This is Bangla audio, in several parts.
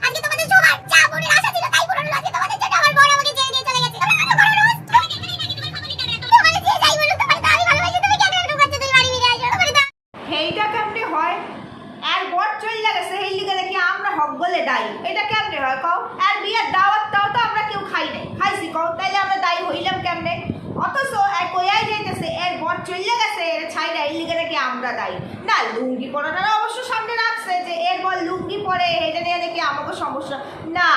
আজকে তোমাদের সবার যা মনের আশা ছিল তাই পূরণ হলো আজকে তোমাদের জন্য আমার বড় আমাকে ছেড়ে দিয়ে চলে গেছে তোমরা কেন বড় রোজ তোমাকে এখানেই থাকি তোমার family কেন এত তোমার যে যাই বলুক তোমার তো আমি ভালোবাসি তুমি কেন এরকম করছ তুমি বাড়ি ফিরে আসো তোমার তো সেইটা কেমনে হয় আর বর চলে গেছে সেই লিগে দেখি আমরা হক বলে দায়ী এটা কেমনে হয় কও আর বিয়ের দাওয়াতটাও তো আমরা কেউ খাই নাই খাইছি কও তাইলে আমরা দায়ী হইলাম কেমনে অথচ এক কইয়াই যাইতেছে এর বর চলে গেছে এর ছাইরা এই লিগে দেখি আমরা দায়ী না লুঙ্গি পরাটা অবশ্য সামনে রাখছে যে এর বর লুঙ্গি পরে এটা নিয়ে দেখি আমাকে সমস্যা না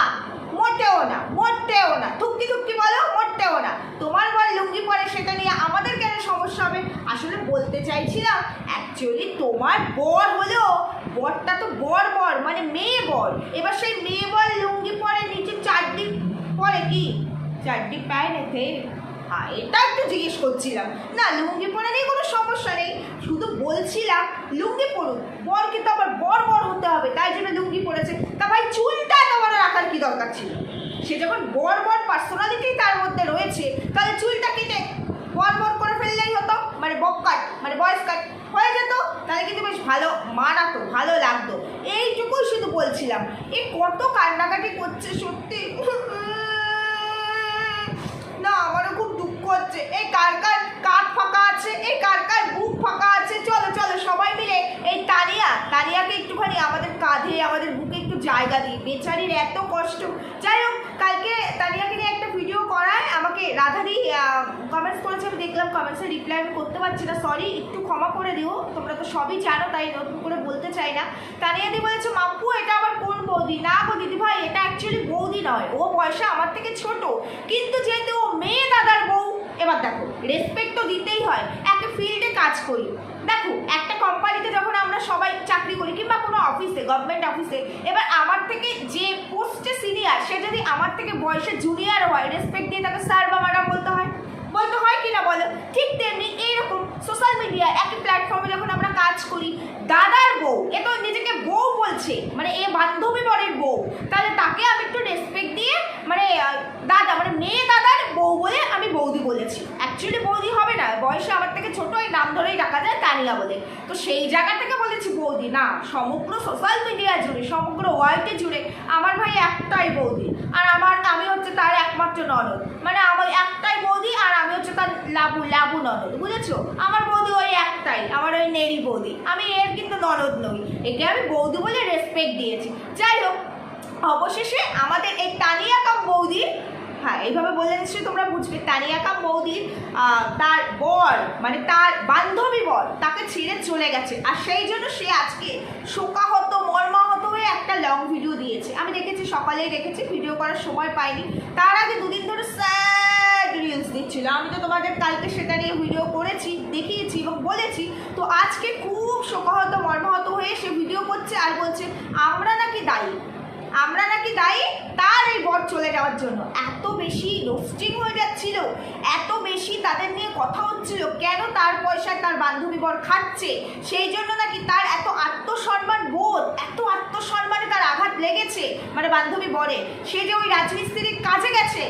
মোটেও না মোটেও না থুপকি থুপকি বলো মোটেও না তোমার বর লুঙ্গি পরে সেটা নিয়ে আমাদের কেন সমস্যা হবে আসলে চাইছিলাম অ্যাকচুয়ালি তোমার বর হলো বরটা তো বর বর মানে মেয়ে বর। এবার সেই মেয়ে বর লুঙ্গি পরে, নিচে চারটি পরে কি? চারটি পায় নেতে। হ্যাঁ এটা একটু জিজ্ঞেস করছিলাম। না, লুঙ্গি পরে নিয়ে কোনো সমস্যা নেই। শুধু বলছিলাম, লুঙ্গি পরুক। বর কিন্তু আবার বর বর হতে হবে, তাই জন্য লুঙ্গি পরেছে। তা ভাই, চুলটা এত বড় রাখার কি দরকার ছিল? সে যখন বর বর পার্সোনালিটি তার মধ্যে রয়েছে, তাহলে চুলটা কেটে বর বর করে ফেললেই হতো মানে বক কাট মানে বয়স কাট। হয়ে যেত, তাহলে কিন্তু বেশ ভালো মানাতো ভালো লাগতো। এইটুকুই শুধু বলছিলাম। এ কত কান্নাকাটি করছে সত্যি। না, আমারও খুব দুঃখ হচ্ছে। এই কার কার কাঠ ফাঁকা আছে? এই কার কার বুক ফাঁকা আছে? চলো চলো, সবাই মিলে এই তানিয়া, তানিয়াকে একটুখানি আমাদের কাঁধে, আমাদের বুকে একটু জায়গা দিই। বেচারির এত কষ্ট। যাই হোক, কালকে তানিয়াকে নিয়ে একটা করায়। আমাকে রাধারি কমেন্টস করেছে, আমি দেখলাম কমেন্টসে রিপ্লাই আমি করতে পারছি না সরি একটু ক্ষমা করে দিও, তোমরা তো সবই জানো, তাই নতুন করে বলতে চাই না। তানিয়াদি বলেছে, মাম্পু, এটা আবার কোন বৌদি? না গো দিদি ভাই এটা অ্যাকচুয়ালি বৌদি নয়, ও বয়সে আমার থেকে ছোট, কিন্তু যেহেতু ও মেয়ে দাদার বউ, এবার দেখো রেসপেক্ট তো দিতেই হয় একটা ফিল্ডে কাজ করি। দেখো, একটা কোম্পানিতে যখন আমরা সবাই চাকরি করি, কিংবা কোনো অফিসে গভর্নমেন্ট অফিসে এবার আমার থেকে যে পোস্টে সিনিয়র সে যদি আমার থেকে বয়সে জুনিয়র হয় রেসপেক্ট দিয়ে তাকে স্যার বা ম্যাডাম বলতে হয়। বলতে হয় কি না বলো? ঠিক তেমনি এইরকম সোশ্যাল মিডিয়া একই প্ল্যাটফর্মে যখন আমরা কাজ করি, দাদার বউ, এ তো নিজেকে বউ বলছে মানে এ বান্ধবী বরের বউ, তাহলে তাকে আমি একটু রেসপেক্ট দিয়ে মানে দাদা মানে মেয়ে দাদার বউ বলে আমি বৌদি বলেছি। অ্যাকচুয়ালি বৌদি হবে না, বয়সে আমার থেকে ছোট, এই নাম ধরেই ডাকা যায় তানিয়া বলে। তো সেই জায়গা থেকে বলেছি, বৌদি, না, সমগ্র সোশ্যাল মিডিয়া জুড়ে, সমগ্র ওয়ার্ল্ডে জুড়ে আমার ভাই একটাই বৌদি। আর আমার, আমি হচ্ছে তার একমাত্র ননদ। মানে আমার একটাই বৌদি আর আমি হচ্ছে তার লাবু লাবু ননদ, বুঝেছ? আমার বৌদি ওই একটাই, আমার ওই নেড়ি বৌদি। আমি এর কিন্তু ননদ নই, একে আমি বৌদি বলে রেসপেক্ট দিয়েছি। যাই হোক, অবশেষে আমাদের এই তানিয়া কাম বৌদি হ্যাঁ এইভাবে বলে নিশ্চয়ই তোমরা বুঝবে তানিয়া কাম বৌদির তার বর মানে তার বান্ধবী বর, তাকে ছেড়ে চলে গেছে। আর সেই জন্য সে আজকে শোকাহত, মর্মাহত হয়ে একটা লং ভিডিও দিয়েছে। আমি দেখেছি, সকালেই দেখেছি ভিডিও করার সময় পাইনি। তার আগে দুদিন ধরে রিলস দিচ্ছিল। আমি তো তোমাদের কালকে সেটা নিয়ে ভিডিও করেছি, দেখিয়েছি এবং বলেছি, তো আজকে খুব শোকাহত, মর্মাহত হয়ে সে ভিডিও করছে আর বলছে, আমরা নাকি দায়ী? আমরা নাকি দায়ী? তার এই বর চলে যাওয়ার জন্য। এত বেশি রোস্টিং হয়ে যাচ্ছিল, এত বেশি তাদের নিয়ে কথা হচ্ছিল, কেন তার পয়সায় তার বান্ধবী বর খাচ্ছে? সেই জন্য নাকি তার এত আত্মসম্মান বোধ, এত আত্মসম্মানে তার আঘাত লেগেছে মানে বান্ধবী বরে। সে যে ওই রাজমিস্ত্রির কাজে গেছে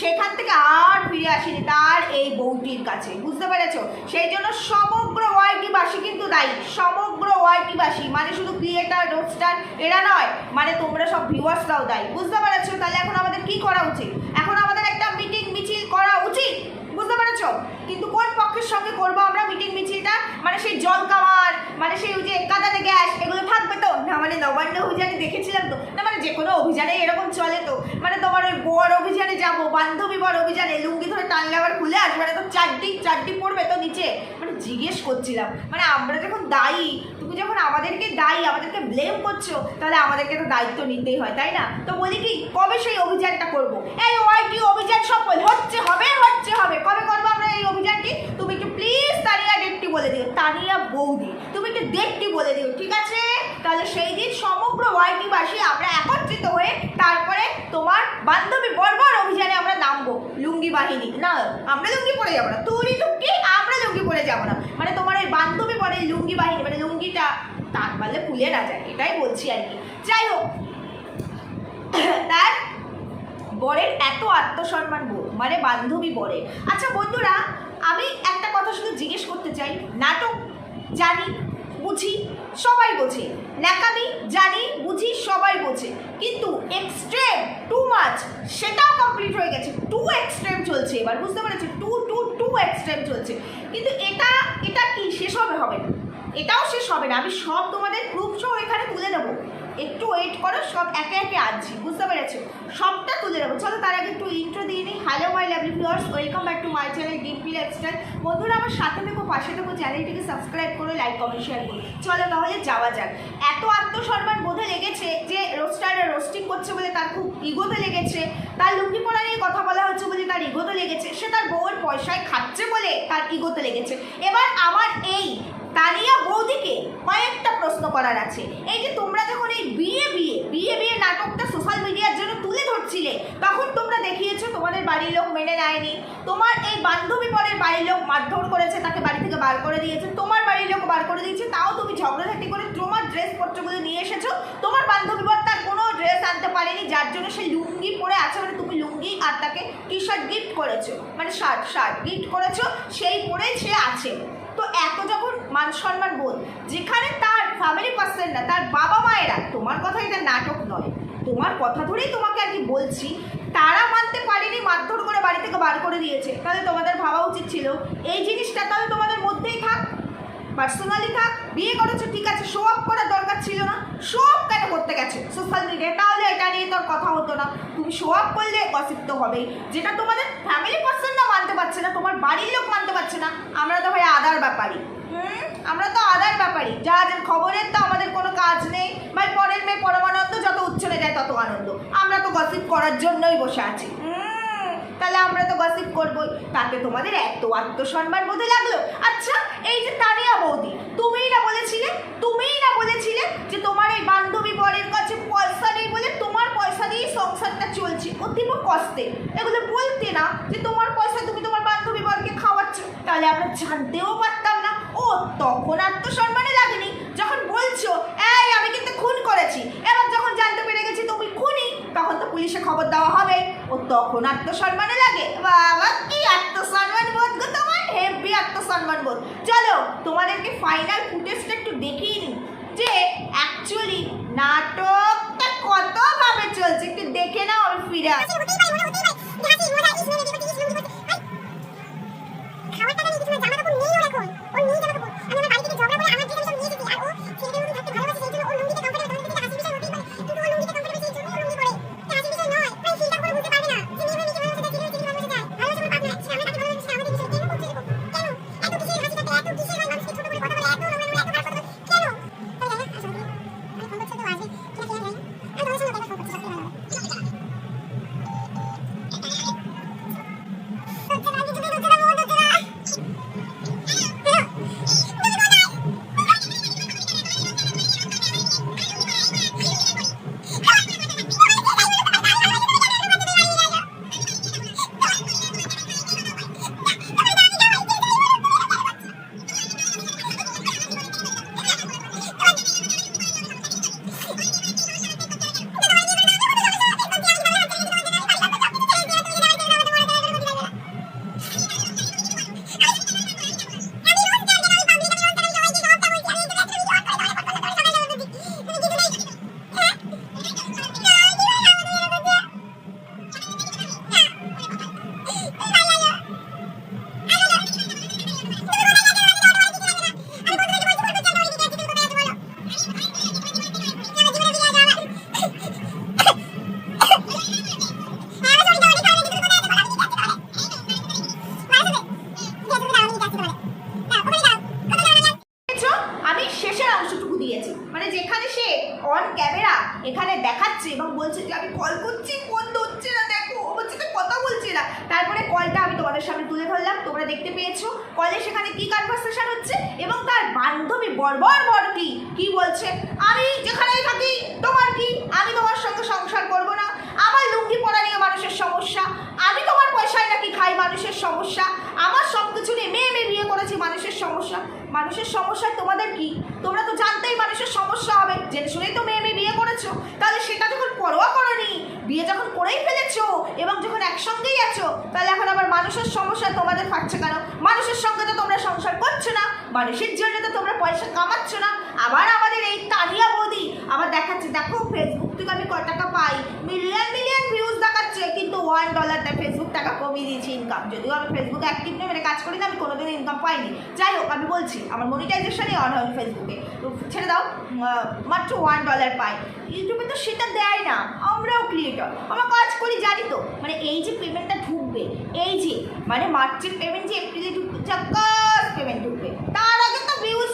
সেখান থেকে আর ফিরে আসেনি তার এই বউটির কাছে, বুঝতে পেরেছ? সেই জন্য সমগ্র ওয়াইটিবাসী কিন্তু দায়ী, সমগ্র ওয়াইটিবাসী মানে শুধু ক্রিয়েটার রোস্টার এরা নয় মানে তোমরা সব ভিউয়ার্সরাও দায়ী, বুঝতে পেরেছ? তাহলে এখন আমাদের কি করা উচিত? এখন আমাদের একটা মিটিং মিছিল করা উচিত, বুঝতে পেরেছ? কিন্তু কোন পক্ষের সঙ্গে করব আমরা মিটিং মিছিলটা? মানে সেই জল কামার মানে সেই যে তো না মানে নবান্ন অভিযানে দেখেছিলাম তো? না মানে যে কোনো অভিযানে এরকম চলে তো। মানে তোমার ওই বর অভিযানে যাব, বান্ধবী বর অভিযানে, লুঙ্গি ধরে টানলে আবার খুলে আসবে মানে তো চারটি চারটি পড়বে তো নিচে। মানে জিজ্ঞেস করছিলাম মানে আমরা যখন দায়ী, তুমি যখন আমাদেরকে দায়ী, আমাদেরকে ব্লেম করছ, তাহলে আমাদেরকে তো দায়িত্ব নিতেই হয়, তাই না? তো বলি কি, কবে সেই অভিযানটা করব? এই ওয়াইটি অভিযান সফল, হচ্ছে, হবে হচ্ছে, হবে। কবে করব আমরা এই অভিযানটি? তুমি একটু প্লিজ তানিয়া ডেটটি বলে দিও। তানিয়া বৌদি, তুমি একটু ডেটটি বলে দিও, ঠিক আছে? তাহলে সেই দিন সমগ্র ওয়াইটিবাসী আমরা একত্রিত হয়ে তারপরে তোমার বান্ধবী বর্বর অভিযানে আমরা নামবো, লুঙ্গি বাহিনী। না, আমরা লুঙ্গি পরে যাব না। তুই টুকি আমরা লুঙ্গি পরে যাব না। মানে তোমার ওই বান্ধবী পরে লুঙ্গি বাহিনী মানে লুঙ্গিটা তার পারলে খুলে না যায়, এটাই বলছি আর কি। যাই হোক, তার বরের এত আত্মসম্মান বোধ মানে বান্ধবী বরের আচ্ছা বন্ধুরা, আমি একটা কথা শুধু জিজ্ঞেস করতে চাই, নাটক জানি বুঝি, সবাই বোঝে। ন্যাকামি, জানি, বুঝি, সবাই বোঝে। কিন্তু এক্সট্রিম টু মাচ সেটাও কমপ্লিট হয়ে গেছে। টু এক্সট্রিম চলছে এবার, বুঝতে পেরেছি? টু টু টু এক্সট্রিম চলছে। কিন্তু এটা এটা কি? শেষ হবে হবে না। এটাও শেষ হবে না। আমি সব তোমাদের প্রুফ সহ এখানে তুলে দেবো। একটু ওয়েট করো, সব একে একে আনছি, বুঝতে পেরেছ? সবটা তুলে দেবো চলো, তার আগে একটু ইন্ট্রো দিয়ে নিই। Hello my lovely viewers welcome back to my channel DP lifestyle বন্ধুরা, আমার সাথে থেকো, পাশে থেকো, চ্যানেলটিকে সাবস্ক্রাইব করো লাইক কমেন্ট শেয়ার করো। চলো, তাহলে যাওয়া যাক। এত আত্মসম্মান বোধে লেগেছে যে রোস্টাররা রোস্টিং করছে বলে তার খুব ইগোতে লেগেছে। তার লুঙ্গি পরা নিয়ে কথা বলা হচ্ছে বলে তার ইগোতে লেগেছে। সে তার বউয়ের পয়সায় খাচ্ছে বলে তার ইগোতে লেগেছে। এবার আমার এই তানিয়া বৌদিকে কয়েকটা প্রশ্ন করার আছে। এই যে তোমরা যখন এই বিয়ে বিয়ে বিয়ে বিয়ে নাটকটা সোশ্যাল মিডিয়ার জন্য তুলে ধরছিলে, তখন তোমরা দেখিয়েছো তোমাদের বাড়ির লোক মেনে নেয়নি। তোমার এই বান্ধবী পরের বাড়ির লোক মারধর করেছে, তাকে বাড়ি থেকে বার করে দিয়েছে। তোমার বাড়ির লোক বার করে দিয়েছে, তাও তুমি ঝগড়াঝাটি করে তোমার ড্রেস পত্রগুলো নিয়ে এসেছ। তোমার বান্ধবী পর তার কোনো ড্রেস আনতে পারেনি, যার জন্য সে লুঙ্গি পরে আছে মানে তুমি লুঙ্গি আর তাকে টি শার্ট গিফট করেছ। মানে শার্ট শার্ট গিফট করেছ, সেই পরেই সে আছে। তো এত যখন মান সম্মান বোধ, যেখানে তার ফ্যামিলি পার্সন না, তার বাবা মায়েরা, তোমার কথা এটা নাটক নয়। তোমার কথা ধরেই তোমাকে আর কি বলছি, তারা মানতে পারেনি, মারধর করে বাড়ি থেকে বার করে দিয়েছে। তাহলে তোমাদের ভাবা উচিত ছিল, এই জিনিসটা তাহলে তোমাদের মধ্যেই থাক পার্সোনালি থাক, বিয়ে করেছ, ঠিক আছে শো আপ করার দরকার ছিল না। শো আপ কেন করতে গেছে? সোশ্যাল মিডিয়ায় তাহলে এটা নিয়ে তোর কথা হতো না। তুমি শো আপ করলে গসিপ তো হবেই। যেটা তোমাদের ফ্যামিলি পারছে না, তোমার বাড়ির লোক মানতে পারছে না। আমরা তো ভাই আদার ব্যাপারই হুম? আমরা তো আদার ব্যাপারই যাদের খবরের তো আমাদের কোনো কাজ নেই। ভাই, পরের মেয়ে পরমানন্দ, যত উচ্ছনে যায় তত আনন্দ। আমরা তো গসিপ করার জন্যই বসে আছি। তাহলে আমরা তো গসিপ করবোই। তাতে তোমাদের এত আত্মসম্মান বোধে লাগল? আচ্ছা এই যে তানিয়া বৌদি, তুমিই না বলেছিলে, তুমিই না বলেছিলে যে তোমার এই বান্ধবী বরের কাছে পয়সা নেই বলে তোমার পয়সা দিয়েই সংসারটা চলছে, অতীব কষ্টে। এগুলো বলতে না যে তোমার পয়সা তুমি তোমার বান্ধবী বরকে খাওয়াচ্ছ, তাহলে আমরা জানতেও পারতাম না। ও, তখন আত্মসম্মানে লাগেনি। যখন বলছো, এই, আমি কিন্তু খুন করেছি। এবার যখন জানতে পেরে গেছি তুমি খুনি, তখন তো পুলিশে খবর দেওয়া হবে। ও, তখন আত্মসম্মানে লাগে। বাবা, কি আত্মসম্মান বোধ গো তোমার? হেভি আত্মসম্মান বোধ। চলো, তোমাদেরকে ফাইনাল ফুটেজটা একটু দেখিয়ে নিই যে অ্যাকচুয়ালি নাটকটা কতভাবে চলছে একটু দেখে নাও আমি ফিরে আসি মানে যেখানে সে অন ক্যামেরা এখানে দেখাচ্ছে এবং বলছে যে, আমি কল করছি ফোন ধরছে না, দেখো। ও বলছে, তো কথা বলছে না। তারপরে কলটা আমি তোমাদের সামনে তুলে ধরলাম, তোমরা দেখতে পেয়েছ। কলে সেখানে কি কনভারসেশন হচ্ছে এবং তার বান্ধবী বর্বর বর কি? কি বলছে? আমি যেখানেই থাকি, তোমার কি? আমি তোমার সঙ্গে সংসার করব না। আমার লুঙ্গি পরা নিয়ে মানুষের সমস্যা, আমি তোমার পয়সায় নাকি খাই মানুষের সমস্যা, আমার সব কিছু নিয়ে মেয়ে মেয়ে বিয়ে করেছি মানুষের সমস্যা। মানুষের সমস্যায় তোমাদের কি? তোমরা তো জানতেই মানুষের সমস্যা হবে। জেনে শুনেই তো মেয়ে মেয়ে বিয়ে করেছ। তাহলে সেটা যখন পরোয়া করনি, বিয়ে যখন করেই ফেলেছো এবং যখন একসঙ্গেই আছো, তাহলে এখন আবার মানুষের সমস্যা তোমাদের থাকছে কেন? মানুষের সঙ্গে তো তোমরা সংসার করছ না। মানুষের জন্য তো তোমরা পয়সা কামাচ্ছ না। আবার আমাদের এই তানিয়া বৌদি আবার দেখাচ্ছে, দেখো ফেসবুক থেকে আমি কয় টাকা পাই? মিলিয়ন মিলিয়ন ভিউজ দেখাচ্ছে। কিন্তু ওয়ান ডলার দেয় ফেসবুক টাকা কমিয়ে দিয়েছি ইনকাম যদিও আমি ফেসবুকে অ্যাক্টিভ নেই মানে কাজ করি না, আমি কোনোদিন ইনকাম পাইনি। যাই হোক, আমি বলছি, আমার মনিটাইজেশনই অন হয় ফেসবুকে ছেড়ে দাও মাত্র ওয়ান ডলার পাই। ইউটিউবে তো সেটা দেয় না, আমরাও ক্রিয়েটর আমরা কাজ করি, জানি তো। মানে এই যে পেমেন্টটা ঢুকবে, এই যে মানে মার্চের পেমেন্ট যে এপ্রিলে ঢুকবে চাকাস পেমেন্ট ঢুকবে। তার আগে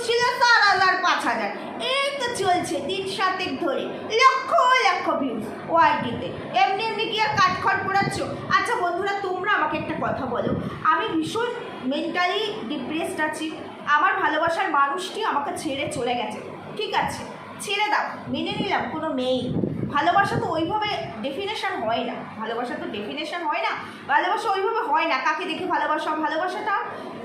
ছিল চার হাজার, পাঁচ হাজার। এই তো চলছে দিন সাতেক ধরে। লক্ষ লক্ষ ভিউজ ওয়াইটিতে এমনি এমনি কি আর কাঠখড় পোড়াচ্ছ? আচ্ছা বন্ধুরা, তোমরা আমাকে একটা কথা বলো। আমি ভীষণ মেন্টালি ডিপ্রেসড আছি। আমার ভালোবাসার মানুষটি আমাকে ছেড়ে চলে গেছে। ঠিক আছে, ছেড়ে দাও। মেনে নিলাম, কোনো মেয়েই। ভালোবাসা তো ওইভাবে ডেফিনেশন হয় না। ভালোবাসা তো ডেফিনেশন হয় না। ভালোবাসা ওইভাবে হয় না। কাকে দেখে ভালোবাসা? ভালোবাসাটা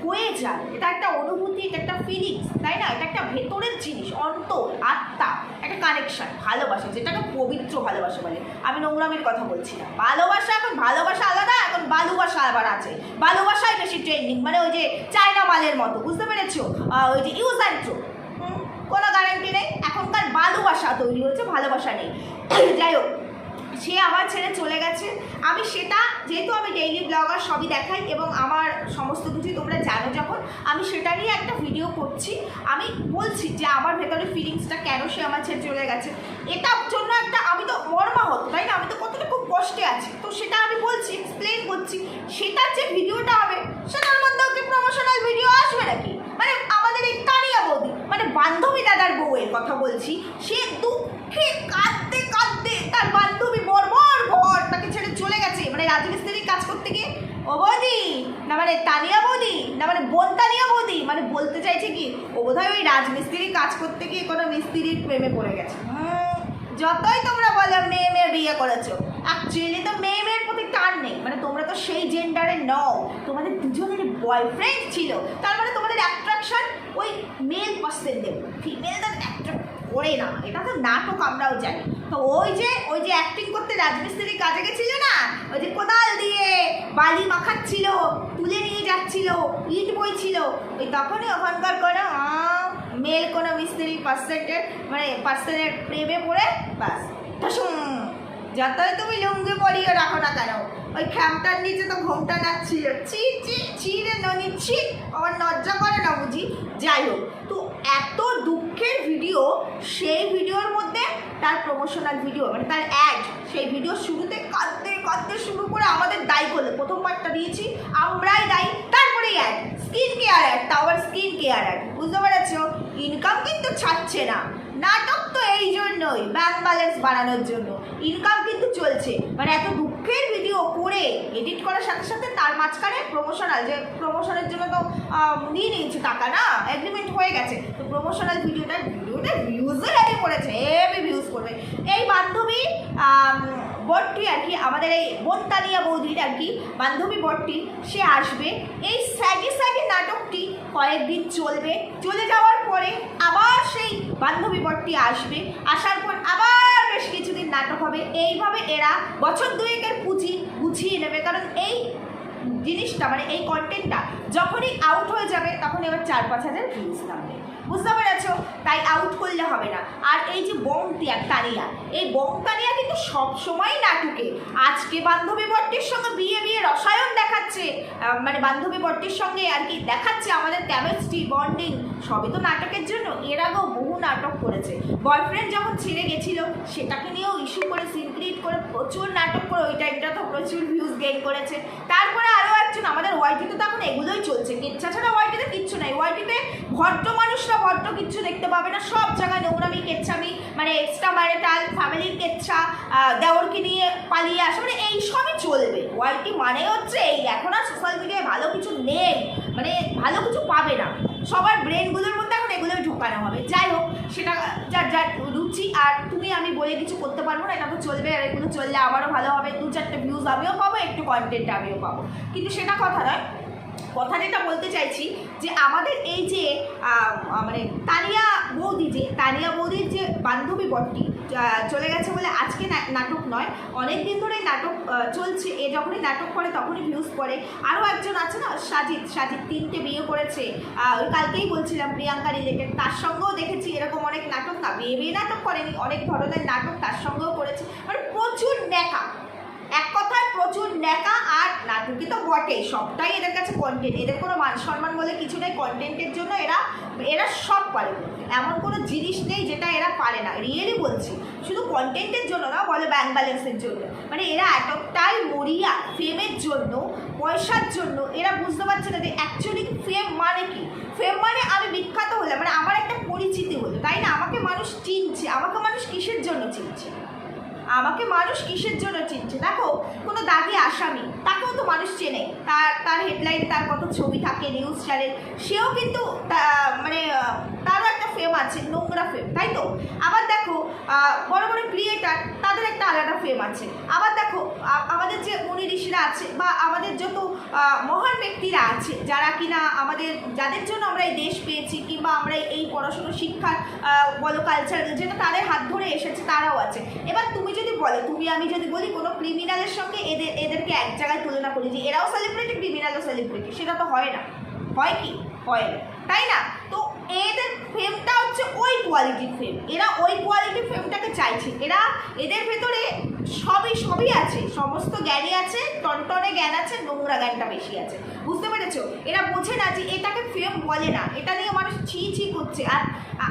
হয়ে যায়। এটা একটা অনুভূতি, এটা একটা ফিলিংস তাই না? এটা একটা ভেতরের জিনিস, অন্তর, আত্মা, একটা কানেকশন ভালোবাসা, যেটাকে পবিত্র ভালোবাসা বলে। আমি নোংরামের কথা বলছি না। ভালোবাসা এখন, ভালোবাসা আলাদা, এখন বালুবাসা আবার আছে। ভালোবাসাই বেশি ট্রেন্ডিং মানে ওই যে চায়না মালের মতো, বুঝতে পেরেছ? ওই যে ইউজ অ্যান্ড কোনো গ্যারান্টি নেই। এখনকার ভালোবাসা তৈরি হচ্ছে ভালোবাসা নেই। যাই হোক সে আমার ছেড়ে চলে গেছে। আমি সেটা, যেহেতু আমি ডেইলি ব্লগার সবই দেখাই এবং আমার সমস্ত কিছুই তোমরা জানো যখন, আমি সেটা নিয়ে একটা ভিডিও করছি। আমি বলছি যে আমার ভেতরে ফিলিংসটা কেন সে আমার ছেড়ে চলে গেছে? এটার জন্য একটা আমি তো মর্মাহত তাই না? আমি তো কতটা খুব কষ্টে আছি। তো সেটা আমি বলছি এক্সপ্লেন করছি। সেটার যে ভিডিওটা হবে সেটার মধ্যেও কি প্রমোশনাল ভিডিও আসবে নাকি? মানে আমাদের এই তানিয়া বৌদি মানে বান্ধবী দাদার বউয়ের কথা বলছি সে দুঃখে কাঁদতে কাঁদতে তার বান্ধবী বর্বর ঘর তাকে ছেড়ে চলে গেছে। মানে রাজমিস্ত্রির কাজ করতে গিয়ে ও বৌদি না মানে তানিয়া বৌদি না মানে বোন তানিয়া বৌদি? মানে বলতে চাইছে কি ও বোধহয় ওই রাজমিস্ত্রির কাজ করতে গিয়ে কোনো মিস্ত্রির প্রেমে পড়ে গেছে। হুম, যতই তোমরা বলো মেয়ে মেয়ে বিয়ে করেছ অ্যাকচুয়ালি তো মেয়ে মেয়ের প্রতি টান নেই। মানে তোমরা তো সেই জেন্ডারে নও। তোমাদের দুজনের বয়ফ্রেন্ড ছিল। তার মানে তোমাদের অ্যাট্রাকশন ওই মেল পার্সেন্টের ফিমেলদের অ্যাট্রাক্ট করে না। এটা তো নাটক, আমরাও জানি। তো ওই যে ওই যে অ্যাক্টিং করতে রাজমিস্ত্রি কাজে গেছিল না? ওই যে কোদাল দিয়ে বালি মাখাচ্ছিল, তুলে নিয়ে যাচ্ছিল, ইট বইছিল। ওই তখনই ওখানকার কোনো মেল কোনো মিস্ত্রি পার্সেন্টের মানে পার্সেন্টের প্রেমে পড়ে বাস ঠাসুম যতই তুমি লুঙ্গি পরিয়ে রাখো না কেন, ওই খ্যামটার নিচে তো ঘোমটা নাচ্ছিল ছি ছি ছি রে ননি, ছি, আমার লজ্জা করে না বুঝি? যাই হোক, তো এত দুঃখের ভিডিও সেই ভিডিওর মধ্যে তার প্রমোশনাল ভিডিও মানে তার অ্যাড সেই ভিডিও শুরুতে কাঁদতে কাঁদতে শুরু করে আমাদের দায়ী করলে। প্রথম পার্টটা দিয়েছি, আমরাই দায়ী, তারপরেই অ্যাড স্কিন কেয়ার অ্যাড আবার স্কিন কেয়ার অ্যাড বুঝতে পেরেছ? ইনকাম কিন্তু ছাড়ছে না। নাটক তো এই জন্যই ব্যাংক ব্যালেন্স বাড়ানোর জন্য। ইনকাম কিন্তু চলছে। মানে এত দুঃখের ভিডিও করে এডিট করার সাথে সাথে তার মাঝখানে প্রমোশনাল যে প্রমোশনের জন্য তো নিয়ে নিয়েছে টাকা, না? এগ্রিমেন্ট হয়ে গেছে। তো প্রমোশনাল ভিডিওটা ভিডিওটা ভিউজও রেডি করেছে হেভি ভিউজ করবে। এই বান্ধবী বটটি আর কি, আমাদের এই বনতানিয়া বৌদির আর কি বান্ধবী বটটি, সে আসবে। এই স্যাগে স্যাগে নাটকটি কয়েকদিন চলবে। চলে যাওয়ার পরে আবার সেই বান্ধবী বটটি আসবে। আসার পর আবার বেশ কিছুদিন নাটক হবে। এইভাবে এরা বছর দুয়েকের পুঁজি গুছিয়ে নেবে। কারণ এই জিনিসটা মানে এই কন্টেন্টটা যখনই আউট হয়ে যাবে তখন এবার চার পাঁচ হাজার ভিউজ নামবে। বুঝতে পেরেছ? তাই আউট করলে হবে না। আর এই যে বং তানিয়া, এই বং তানিয়া কিন্তু সবসময় নাটকে আজকে বান্ধবী বট্টির সঙ্গে বিয়ে বিয়ে রসায়ন দেখাচ্ছে। মানে বান্ধবী বট্টির সঙ্গে আর কি দেখাচ্ছে আমাদের কেমিস্ট্রি বন্ডিং সবই তো নাটকের জন্য। এর আগেও বহু নাটক করেছে। বয়ফ্রেন্ড যখন ছেড়ে গেছিল, সেটাকে নিয়েও ইস্যু করে সিন ক্রিয়েট করে, প্রচুর নাটক করে ওই টাইমটা তো প্রচুর ভিউজ গেইন করেছে। তারপরে আরও একজন, আমাদের ওয়াইটিতে তো এখন এগুলোই চলছে। কেচ্ছা ছাড়া ওয়াইটিতে কিচ্ছু নাই। ওয়াইটিতে ভদ্র মানুষরা ভদ্র কিচ্ছু দেখতে পাবে না। সব জায়গায় নোংরামি, কেচ্ছামি মানে এক্সট্রা ম্যারিটাল ফ্যামিলির কেচ্ছা দেওরকে নিয়ে পালিয়ে আসা মানে এই সবই চলবে। ওয়াইটি মানে হচ্ছে এই। এখন আর সোশ্যাল মিডিয়ায় ভালো কিছু নেই। মানে ভালো কিছু পাবে না। সবার ব্রেনগুলোর মধ্যে এখন এগুলোই ঢোকানো হবে। যাই হোক, সেটা যার যার রুচি, আর তুমি, আমি বলে কিছু করতে পারব না। এটা তো চলবে, আর এগুলো চললে আমারও ভালো হবে। দু চারটে ভিউজ আমিও পাবো, একটু কন্টেন্ট আমিও পাবো। কিন্তু সেটা কথা নয়। কথা যেটা বলতে চাইছি যে আমাদের এই যে মানে তানিয়া বৌদি যে, তানিয়া বৌদির যে বান্ধবী বটটি চলে গেছে বলে আজকে নাটক নয় অনেক দিন ধরে নাটক চলছে, এ যখনই নাটক করে তখনই ভিউজ পড়ে। আরও একজন আছে না সাজিদ সাজিদ তিনটে বিয়ে করেছে ওই কালকেই বলছিলাম প্রিয়াঙ্কা রিলেটেড, তার সঙ্গেও দেখেছি এরকম অনেক নাটক, না, বিয়ে বিয়ে নাটক করেনি, অনেক ধরনের নাটক তার সঙ্গেও করেছে মানে প্রচুর নেকা এক কথায় প্রচুর নেকা আর নাটকই তো বটেই, সবটাই এদের কাছে কন্টেন্ট এদের কোনো মান সম্মান বলে কিছু নেই কন্টেন্টের জন্য এরা এরা সব পারে। এমন কোনো জিনিস নেই যেটা এরা পারে না। রিয়েলি বলছি, শুধু কন্টেন্টের জন্য না, বলে ব্যাংক ব্যালেন্সের জন্য। মানে এরা এতটাই মরিয়া ফেমের জন্য, পয়সার জন্য, এরা বুঝতে পারছে না যে অ্যাকচুয়ালি ফেম মানে কি? ফেম মানে আমি বিখ্যাত হলাম মানে আমার একটা পরিচিতি হলো, তাই না? আমাকে মানুষ চিনছে, আমাকে মানুষ কিসের জন্য চিনছে? আমাকে মানুষ কিসের জন্য চিনছে? দেখো, কোনো দাগি আসামি, তাকেও তো মানুষ চেনে। তার তার হেডলাইন তার কত ছবি থাকে নিউজ চ্যানেল সেও কিন্তু মানে তারও একটা ফেম আছে, নোংরা ফেম তাই তো? আবার দেখো বড় বড় ক্রিয়েটার তাদের একটা আলাদা ফেম আছে। আবার দেখো আমাদের যে মুনি ঋষিরা আছে, বা আমাদের যত মহান ব্যক্তিরা আছে, যারা কিনা আমাদের, যাদের জন্য আমরা এই দেশ পেয়েছি, কিংবা আমরা এই পড়াশুনো শিক্ষার বলো কালচার যেটা তাদের হাত ধরে এসেছে, তারাও আছে। এবার তুমি যদি বলো, তুমি, আমি যদি বলি, কোনো ক্রিমিনালের সঙ্গে এদের, এদেরকে এক জায়গায় তুলনা করি যে এরাও সেলিব্রিটি ক্রিমিনালও সেলিব্রিটি সেটা তো হয় না। হয় কি? হয় তাই না? তো এদের ফ্রেমটা হচ্ছে ওই কোয়ালিটির ফ্রেম এরা ওই কোয়ালিটির ফ্রেমটাকে চাইছে। এরা এদের ভেতরে সবই সবই আছে। সমস্ত জ্ঞানই আছে, টনটনে জ্ঞান আছে, নোংরা জ্ঞানটা বেশি আছে। বুঝতে পেরেছ? এরা বোঝে না যে এটাকে ফ্রেম বলে না। এটা নিয়ে মানুষ ছি ছি করছে। আর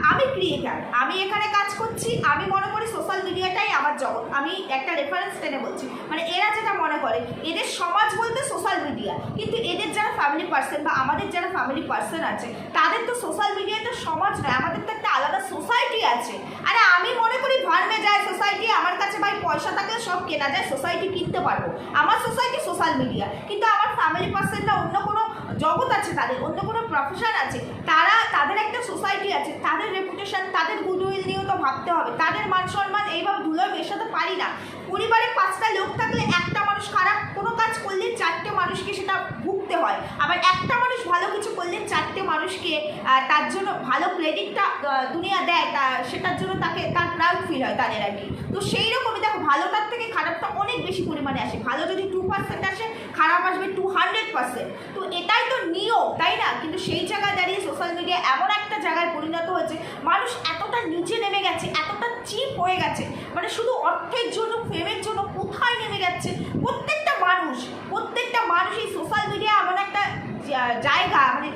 আমি ক্রিয়েটার আমি এখানে কাজ করছি। আমি মনে করি সোশ্যাল মিডিয়াটাই আমার জগৎ। আমি একটা রেফারেন্স টেনে বলছি। মানে এরা যেটা মনে করে, এদের সমাজ বলতে সোশ্যাল মিডিয়া কিন্তু এদের যারা ফ্যামিলি পার্সন বা আমাদের যারা ফ্যামিলি পার্সন আছে, তাদের তো সোশ্যাল মিডিয়াটা সমাজ নয়, আমাদের তো একটা আলাদা সোসাইটি আছে। আরে আমি মনে করি ভার্মে যায় সোসাইটি আমার কাছে ভাই পয়সা থাকলে সব কেনা যায় সোসাইটি কিনতে পারব। আমার সোসাইটি সোশ্যাল মিডিয়া কিন্তু আমার ফ্যামিলি পার্সনটা অন্য কোনো জগৎ আছে তাদের, অন্য কোনো প্রফেশন আছে, তারা, তাদের একটা সোসাইটি আছে, তাদের রেপুটেশন তাদের গুডউইল নিয়েও তো ভাবতে হবে, তাদের মান সম্মান এইভাবে ধুলোয় মেশাতে পারি না। পরিবারে পাঁচটা লোক থাকলে একটা মানুষ খারাপ, কোনো কাজ করলে চারটে মানুষকে সেটা ভুগতে হয় আবার একটা মানুষ ভালো কিছু করলে চারটে মানুষকে তার জন্য ভালো ক্রেডিটটা দুনিয়া দেয়, তা, সেটার জন্য তাকে তার প্রাউড ফিল হয় তাদের আর কি। তো সেই রকমই দেখো, ভালোটার থেকে খারাপটা অনেক বেশি পরিমাণে আসে। ভালো যদি টু পার্সেন্ট আসে, খারাপ আসবে টু হান্ড্রেড পার্সেন্ট তো এটাই তো নিয়ম, তাই না? কিন্তু সেই জায়গায় দাঁড়িয়ে সোশ্যাল মিডিয়া এমন একটা জায়গায় পরিণত হয়েছে, মানুষ এতটা নিচে নেমে গেছে, এতটা চিপ হয়ে গেছে মানে শুধু অর্থের জন্য ফেমের জন্য কোথায় নেমে যাচ্ছে? প্রত্যেকটা মানুষ প্রত্যেকটা মানুষ এই সোশ্যাল মিডিয়া এমন একটা জায়গা মানে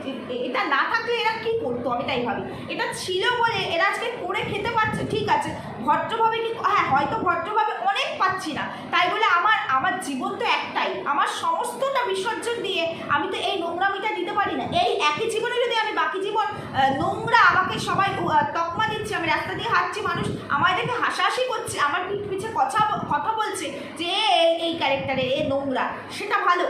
এটা না থাকলে এরা কি করতো? আমি তাই ভাবি। এটা ছিল বলে এরা আজকে করে খেতে পারছে, ঠিক আছে। ভদ্রভাবে কি হ্যাঁ হয়তো ভদ্রভাবে অনেক পাচ্ছি না। তাই বলে আমার আমার জীবন তো একটাই। আমার সমস্তটা বিসর্জন দিয়ে আমি তো এই নোংরামিটা দিতে পারি না। এই একই জীবনে যদি আমি বাকি জীবন নোংরা আমাকে সবাই তকমা দিচ্ছে, আমি রাস্তা দিয়ে হাঁটছি, মানুষ আমার দেখে হাসাহাসি করছে, আমার পিঠ পিছে কথা কথা বলছে যে এই ক্যারেক্টারে এ নোংরা, সেটা ভালো।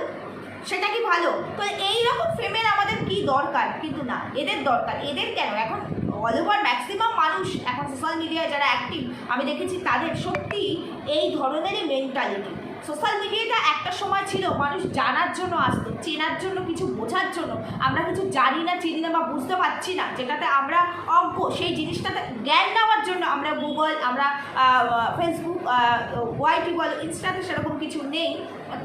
সেটা কি ভালো? তো এই রকম ফেমের আমাদের কি দরকার? কিন্তু না, এদের দরকার। এদের কেন? এখন অল ওভার ম্যাক্সিমাম মানুষ, এখন সোশ্যাল মিডিয়ায় যারা অ্যাক্টিভ আমি দেখেছি তাদের সত্যি এই ধরনেরই মেন্টালিটি সোশ্যাল মিডিয়াটা একটা সময় ছিল মানুষ জানার জন্য আসতো, চেনার জন্য, কিছু বোঝার জন্য। আমরা কিছু জানি না, চিনি না বা বুঝতে পারছি না, যেটাতে আমরা অজ্ঞ। সেই জিনিসটাতে জ্ঞান নেওয়ার জন্য আমরা গুগল আমরা ফেসবুক ওয়াইটি বলো ইনস্টাতে সেরকম কিছু নেই।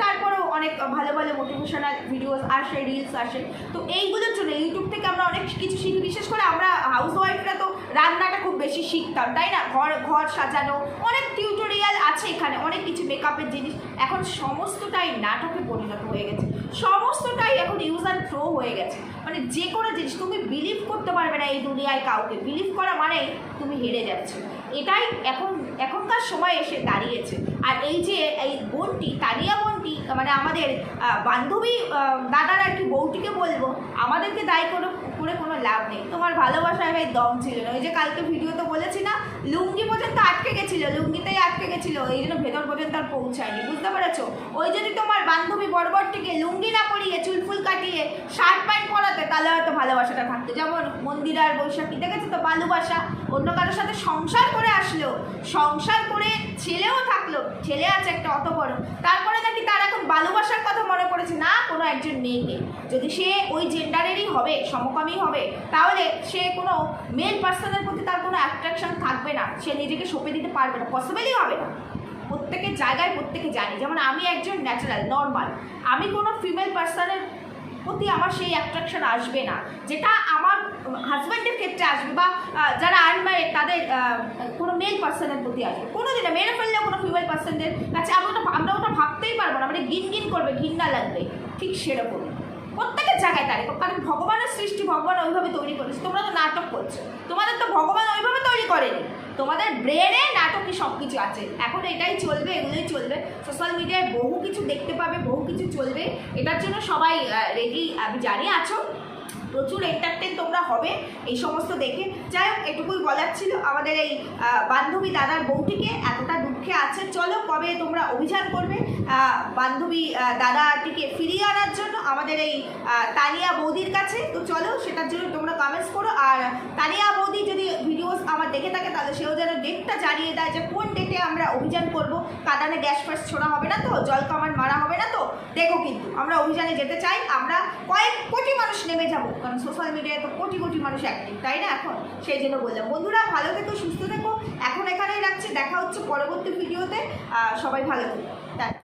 তারপরেও অনেক ভালো ভালো মোটিভেশনাল ভিডিওস আসে রিলস আসে। তো এইগুলোর জন্য ইউটিউব থেকে আমরা অনেক কিছু শিখি। বিশেষ করে আমরা হাউস ওয়াইফরা তো রান্নাটা খুব বেশি শিখতাম, তাই না? ঘর ঘর সাজানো, অনেক টিউটোরিয়াল আছে এখানে, অনেক কিছু মেকআপের জিনিস। এখন সমস্তটাই নাটকে পরিণত হয়ে গেছে। সমস্তটাই এখন ইউজ অ্যান্ড থ্রো হয়ে গেছে। মানে যে কোনো জিনিস, তুমি বিলিভ করতে পারবে না এই দুনিয়ায় কাউকে। বিলিভ করা মানে তুমি হেরে যাচ্ছ। এটাই এখন, এখনকার সময় এসে দাঁড়িয়েছে। আর এই যে এই বোনটি, তানিয়া বোনটি মানে আমাদের বান্ধবী দাদার আর কি বউটিকে বলব, আমাদেরকে দায়ী করে করে কোনো লাভ নেই। তোমার ভালোবাসায় ভাই দম ছিল না। ওই যে কালকে ভিডিও তো বলেছি না, লুঙ্গি পর্যন্ত আটকে গেছিল, লুঙ্গিতেই আটকে গেছিল। এই জন্য ভেতর পর্যন্ত আর পৌঁছায়নি, বুঝতে পেরেছ? ওই যদি তোমার বান্ধবী বরবরটিকে লুঙ্গি না পরিয়ে চুলফুল কাটিয়ে শার্ট প্যান্ট পরাতে, তাহলে হয়তো ভালোবাসাটা থাকতো। যেমন মন্দিরা আর বৈশাখী, দেখেছ তো? ভালোবাসা অন্য কারোর সাথে সংসার করে আসলো, সংসার করে ছেলেও থাকল, ছেলে আছে একটা অত বড় তারপরে নাকি তার এখন ভালোবাসার কথা মনে পড়েছে, না, কোনো একজন মেয়েকে। যদি সে ওই জেন্ডারেরই হবে, সমকামী হবে, তাহলে সে কোনো মেল পার্সনের প্রতি তার কোনো অ্যাট্রাকশন থাকবে না। সে নিজেকে সঁপে দিতে পারবে না পসিবলই হবে না। প্রত্যেকের জায়গায় প্রত্যেকে জানি। যেমন আমি একজন ন্যাচারাল নর্মাল আমি কোনো ফিমেল পার্সনের প্রতি আমার সেই অ্যাট্রাকশন আসবে না। যেটা আমার হাজব্যান্ডের ক্ষেত্রে আসবে বা যারা আনম্যারিড তাদের কোনো মেল পার্সনের প্রতি আসবে। কোনো দিনে মেরে ফেললে কোনো ফিমেল পার্সনদের কাছে আমরা ওটা আমরা ওটা ভাবতেই পারব না। মানে গিন গিন করবে ঘিন্না লাগবে। ঠিক সেরকম প্রত্যেকের জায়গায় তাই। কারণ ভগবানের সৃষ্টি ভগবান ওইভাবে তৈরি করেছে। তোমরা তো নাটক করছ। তোমাদের তো ভগবান ওইভাবে তৈরি করেনি। তোমাদের ব্রেনে নাটকই সব কিছু আছে। এখন এটাই চলবে, এগুলোই চলবে। সোশ্যাল মিডিয়ায় বহু কিছু দেখতে পাবে, বহু কিছু চলবে। এটার জন্য সবাই রেডি আমি জানি আছো। প্রচুর এন্টারটেন তোমরা হবে এই সমস্ত দেখে। যাই হোক, এটুকুই বলার ছিল। আমাদের এই বান্ধবী দাদার বউটিকে এতটা দুঃখে আছে। চলো, কবে তোমরা অভিযান করবে? বান্ধবী দাদাটিকে ফিরিয়ে আনার জন্য আমাদের এই তানিয়া বৌদির কাছে। তো চলো, সেটার জন্য তোমরা কমেন্টস করো। আর তানিয়া বৌদি যদি ভিডিওস আমার দেখে থাকে তাহলে সেও যেন ডেটটা জানিয়ে দেয় যে কোন ডেটে আমরা অভিযান করব। কাদানে গ্যাস ফ্যাস ছোড়া হবে না তো, জল কামান মারা হবে না তো? দেখো কিন্তু, আমরা অভিযানে যেতে চাই, আমরা কয়েক কোটি মানুষ নেমে যাব, কারণ সোশ্যাল মিডিয়ায় তো কোটি কোটি মানুষ অ্যাক্টিভ তাই না এখন? সেই জন্য বললাম, বন্ধুরা ভালো থেকো, সুস্থ থেকো, এখন এখানেই রাখছি, দেখা হচ্ছে পরবর্তী ভিডিওতে সবাই ভালো থেকো।